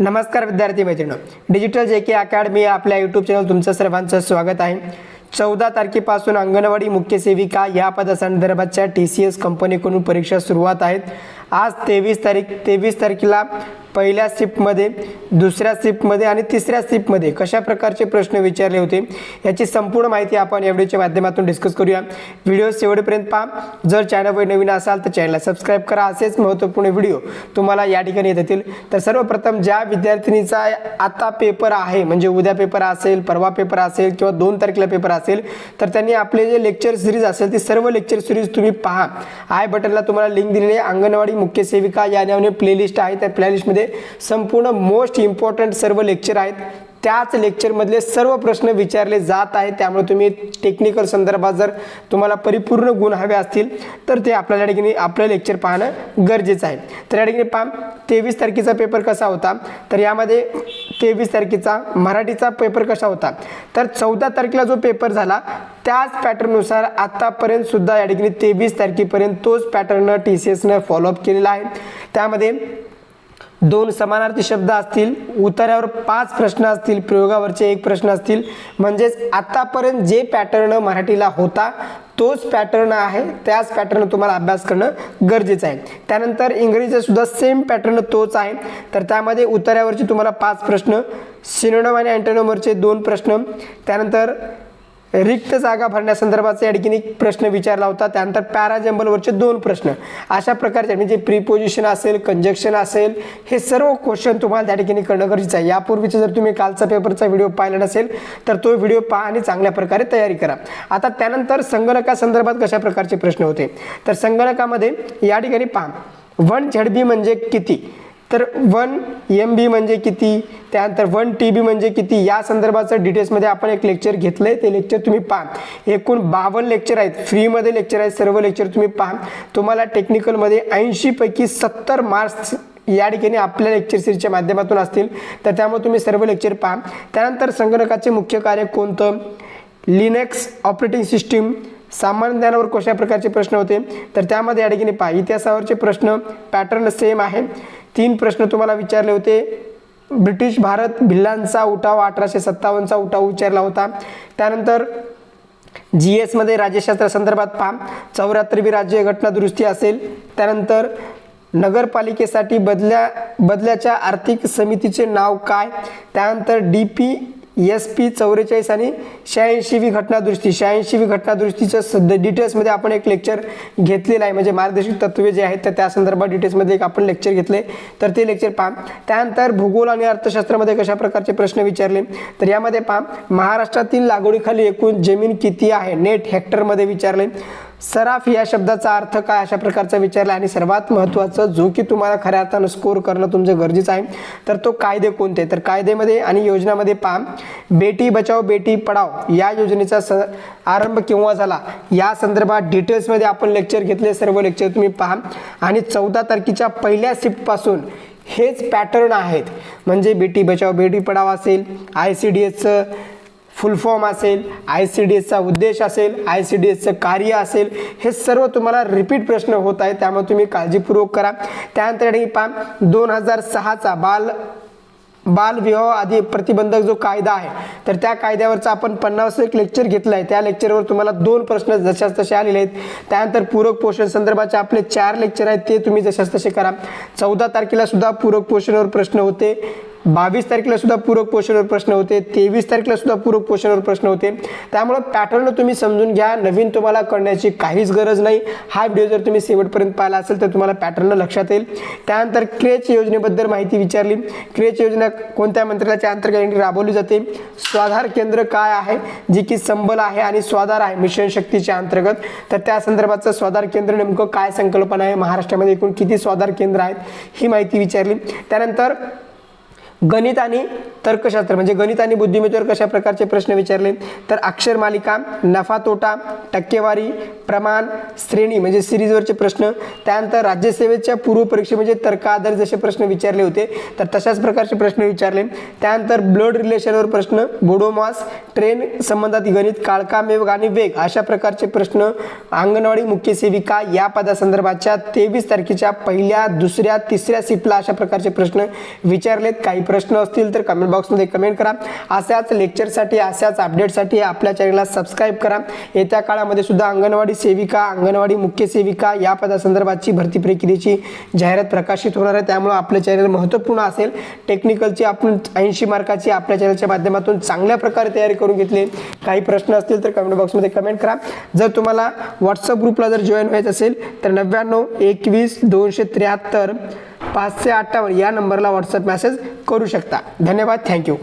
नमस्कार विद्यार्थी मैत्रिणी डिजिटल जे के अकॅडमी आपल्या यूट्यूब चॅनल तुमचं सर्वांचं स्वागत आहे. चौदा तारखेपासून अंगणवाडी मुख्य सेविका या पदासंदर्भातच्या टी सी एस कंपनीकडून परीक्षा सुरुवात आहेत. आज तेवीस तारीख तेवीस तारखेला पहिल्या शिफ्टमध्ये दुसऱ्या शिफ्टमध्ये आणि तिसऱ्या शिफ्टमध्ये कशा प्रकारचे प्रश्न विचारले होते याची संपूर्ण माहिती आपण या व्हिडिओच्या माध्यमातून डिस्कस करूया. व्हिडिओ शेवटपर्यंत पहा. जर चॅनलवर नवीन असाल तर चॅनलला सबस्क्राईब करा. असेच महत्त्वपूर्ण व्हिडिओ तुम्हाला या ठिकाणी येत येतील तर सर्वप्रथम ज्या विद्यार्थिनीचा आता पेपर आहे म्हणजे उद्या पेपर असेल परवा पेपर असेल किंवा दोन तारखेला पेपर असेल तर त्यांनी आपले जे लेक्चर सिरीज असेल ती सर्व लेक्चर सिरीज तुम्ही पहा. आय बटनला तुम्हाला लिंक दिलेली अंगणवाडी मुख्य सेविका या नावाने प्लेलिस्ट आहे. त्या प्लेलिस्टमध्ये संपूर्ण मोस्ट इम्पॉर्टंट सर्व लेक्चर आहेत. त्याच लेक्चरमधले सर्व प्रश्न विचारले जात आहेत. त्यामुळे तुम्ही टेक्निकल संदर्भात जर तुम्हाला परिपूर्ण गुण हवे असतील तर ते आपल्याला या ठिकाणी आपलं लेक्चर पाहणं गरजेचं आहे. तर या ठिकाणी पहा तेवीस तारखेचा पेपर कसा होता? तर यामध्ये तेवीस तारखेचा मराठीचा पेपर कसा होता? तर चौदा तारखेला जो पेपर झाला त्याच पॅटर्ननुसार आत्तापर्यंतसुद्धा या ठिकाणी तेवीस तारखेपर्यंत तोच पॅटर्न टी सी एसनं फॉलोअप केलेला आहे. त्यामध्ये दोन समानार्थी शब्द असतील उतार्यावर पाच प्रश्न असतील प्रयोगावरचे एक प्रश्न असतील. म्हणजेच आतापर्यंत जे पॅटर्न मराठीला होता तोच पॅटर्न आहे त्याच पॅटर्न तुम्हाला अभ्यास करणं गरजेचं आहे. त्यानंतर इंग्रजीचा सुद्धा सेम पॅटर्न तोच आहे. तर त्यामध्ये उतार्यावरचे तुम्हाला पाच प्रश्न सिनोनम आणि अँटोनोमवरचे दोन प्रश्न. त्यानंतर रिक्त जागा भरण्यासंदर्भाचा या ठिकाणी प्रश्न विचारला होता. त्यानंतर पॅराजंबलवरचे दोन प्रश्न. अशा प्रकारचे म्हणजे प्रिपोजिशन असेल कंजक्शन असेल हे सर्व क्वेश्चन तुम्हाला त्या ठिकाणी करणं गरजेचं आहे. यापूर्वीचं जर तुम्ही कालचा पेपरचा व्हिडिओ पाहिला नसेल तर तो व्हिडिओ पहा आणि चांगल्या प्रकारे तयारी करा. आता त्यानंतर संगणकासंदर्भात कशा प्रकारचे प्रश्न होते? तर संगणकामध्ये या ठिकाणी पहा. वन झडबी म्हणजे किती? तर वन एम बी म्हणजे किती? त्यानंतर वन टी बी म्हणजे किती? या संदर्भाचं डिटेल्समध्ये आपण एक लेक्चर घेतलं आहे ते लेक्चर तुम्ही पहा. एकूण बावन्न लेक्चर आहेत. फ्रीमध्ये लेक्चर आहेत. सर्व लेक्चर तुम्ही पहा. तुम्हाला टेक्निकलमध्ये ऐंशीपैकी सत्तर मार्क्स या ठिकाणी आपल्या लेक्चर सिरीजच्या माध्यमातून असतील. तर त्यामुळे तुम्ही सर्व लेक्चर पहा. त्यानंतर संगणकाचे मुख्य कार्य कोणतं? लिनक्स ऑपरेटिंग सिस्टीम सामान्य ज्ञानावर कशा प्रकारचे प्रश्न होते? तर त्यामध्ये या ठिकाणी पहा. इतिहासावरचे प्रश्न पॅटर्न सेम आहे. तीन प्रश्न तुम्हाला विचारले होते. ब्रिटिश भारत भिल्लांचा उठाव अठराशे सत्तावन्नचा उठाव विचारला होता. त्यानंतर जी एसमध्ये राज्यशास्त्र संदर्भात पहा. चौऱ्याहत्तरवी राज्य घटना दुरुस्ती असेल. त्यानंतर नगरपालिकेसाठी बदल्या बदल्याच्या आर्थिक समितीचे नाव काय? त्यानंतर डी पी एस पी चौवेचाळीस आणि शहाऐंशीवी घटनादुरुस्ती शहाऐंशीवी घटनादुरुस्तीचं सध्या डिटेल्समध्ये आपण एक लेक्चर घेतलेलं आहे. म्हणजे मार्गदर्शक तत्वे जे आहेत तर त्या संदर्भात डिटेल्समध्ये एक आपण लेक्चर घेतले. तर ते लेक्चर पहा. त्यानंतर भूगोल आणि अर्थशास्त्रामध्ये कशा प्रकारचे प्रश्न विचारले? तर यामध्ये पहा. महाराष्ट्रातील लागवडीखाली एकूण जमीन किती आहे? नेट हेक्टरमध्ये विचारले. सराफ या शब्दाचा अर्थ काय? अशा प्रकारचा विचारला आणि सर्वात महत्त्वाचं जो की तुम्हाला खऱ्या अर्थानं स्कोर करणं तुमचं गरजेचं आहे तर तो कायदे कोणते? तर कायद्यामध्ये आणि योजनामध्ये पहा बेटी बचाव बेटी पढाव या योजनेचा स आरंभ केव्हा झाला? या संदर्भात डिटेल्समध्ये आपण लेक्चर घेतले सर्व लेक्चर तुम्ही पहा. आणि चौदा तारखेच्या पहिल्या शिफ्टपासून हेच पॅटर्न आहेत. म्हणजे बेटी बचाव बेटी पढाव असेल आय सी डी एसचं फुल फॉर्म असेल आय सी डी एसचा उद्देश असेल आय सी डी एसचं कार्य असेल हे सर्व तुम्हाला रिपीट प्रश्न होत आहे त्यामुळे तुम्ही काळजीपूर्वक करा. त्यानंतर पहा दोन हजार सहाचा बाल बालविवाह आदी प्रतिबंधक जो कायदा आहे तर त्या कायद्यावरचा आपण पन्नास एक लेक्चर घेतलं आहे त्या लेक्चरवर तुम्हाला दोन प्रश्न जशाच तसे आलेले आहेत. त्यानंतर पूरक पोषण संदर्भाचे आपले चार लेक्चर आहेत ते तुम्ही जशाच तसे करा. चौदा तारखेला सुद्धा पूरक पोषणावर प्रश्न होते. बावीस तारखेला सुद्धा पूरक पोषणावर प्रश्न होते तेवीस तारखेला सुद्धा पूरक पोषणावर प्रश्न होते. त्यामुळे पॅटर्न तुम्ही समजून घ्या. नवीन तुम्हाला करण्याची काहीच गरज नाही. हा व्हिडिओ जर तुम्ही शेवटपर्यंत पाहिला असेल तर तुम्हाला पॅटर्न लक्षात येईल. त्यानंतर क्रेच योजनेबद्दल माहिती विचारली. क्रेच योजना कोणत्या मंत्रालयाच्या अंतर्गत राबवली जाते? स्वाधार केंद्र काय आहे? जी की संबल आहे आणि स्वाधार आहे मिशन शक्तीच्या अंतर्गत. तर त्या संदर्भाचं स्वाधार केंद्र नेमकं काय संकल्पना आहे? महाराष्ट्रामध्ये एकूण किती स्वाधार केंद्र आहेत? ही माहिती विचारली. त्यानंतर गणित आणि तर्कशास्त्र म्हणजे गणित आणि बुद्धिमत्तेवर कशा प्रकारचे प्रश्न विचारले? तर अक्षर मालिका नफा तोटा टक्केवारी प्रमाण श्रेणी म्हणजे सिरीजवरचे प्रश्न. त्यानंतर राज्यसेवेच्या पूर्वपरीक्षे म्हणजे तर्काधार जसे प्रश्न विचारले होते तर तशाच प्रकारचे प्रश्न विचारले. त्यानंतर ब्लड रिलेशनवर प्रश्न बोडोमास ट्रेन संबंधात गणित काळकामेव आणि वेग अशा प्रकारचे प्रश्न. अंगणवाडी मुख्य सेविका या पदासंदर्भाच्या तेवीस तारखेच्या पहिल्या दुसऱ्या तिसऱ्या सिपला अशा प्रकारचे प्रश्न विचारलेत. काही प्रश्न असतील तर कमेंट बॉक्समध्ये कमेंट करा. अशाच लेक्चरसाठी अशाच अपडेटसाठी आपल्या चॅनलला सबस्क्राईब करा. येत्या काळामध्ये सुद्धा अंगणवाडी सेविका अंगणवाडी मुख्य सेविका या पदासंदर्भातची भरती प्रक्रियेची जाहिरात प्रकाशित होणार आहे. त्यामुळे आपलं चॅनल महत्त्वपूर्ण असेल. टेक्निकलची आपण ऐंशी मार्काची आपल्या चॅनलच्या माध्यमातून चांगल्या प्रकारे तयारी करून घेतली. काही प्रश्न असतील तर कमेंट बॉक्समध्ये कमेंट करा. जर तुम्हाला व्हॉट्सअप ग्रुपला जर जॉईन व्हायचं असेल तर नव्याण्णव एकवीस दोनशे त्र्याहत्तर पाचशे अठ्ठावन्न या नंबरला व्हॉट्सअप मेसेज करू शकता. धन्यवाद. थँक्यू